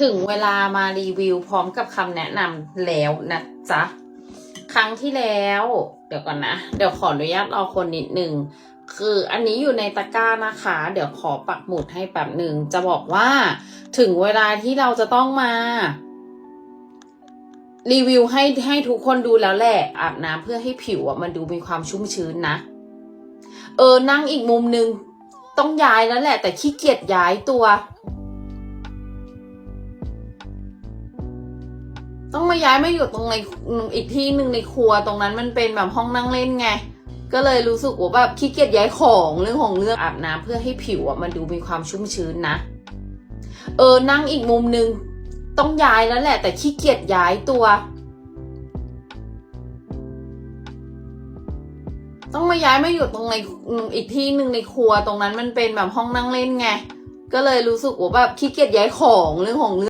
ถึงเวลามารีวิวพร้อมกับคำแนะนำแล้วนะจ๊ะ ครั้งที่แล้ว เดี๋ยวก่อนนะ เดี๋ยวขออนุญาตเอคนนิดนึง คืออันนี้อยู่ในตะกร้านะคะ เดี๋ยวขอปักหมุดให้แป๊บหนึ่ง จะบอกว่าถึงเวลาที่เราจะต้องมารีวิวให้ให้ทุกคนดูแล้วแหละอาบน้ำเพื่อให้ผิวอะมันดูมีความชุ่มชื้นนะ เออนั่งอีกมุมนึง ต้องย้ายแล้วแหละ แต่ขี้เกียจย้ายตัว ต้องมาย้ายมาอยู่ตรงในอีกที่หนึ่งในครัวตรงนั้นมันเป็นแบบห้องนั่งเล่นไง ก็เลยรู้สึกว่าแบบขี้เกียจย้ายของเรื่องของเรื่องอาบน้ำเพื่อให้ผิวอะมันดูมีความชุ่มชื้นนะ เออนั่งอีกมุมนึงต้องย้ายแล้วแหละ แต่ขี้เกียจย้ายตัว ต้องมาย้ายมาอยู่ตรงในอีกที่หนึ่งในครัวตรงนั้นมันเป็นแบบห้องนั่งเล่นไง ก็เลยรู้สึกว่าแบบขี้เกียจย้ายของเรื่องของเรื่อง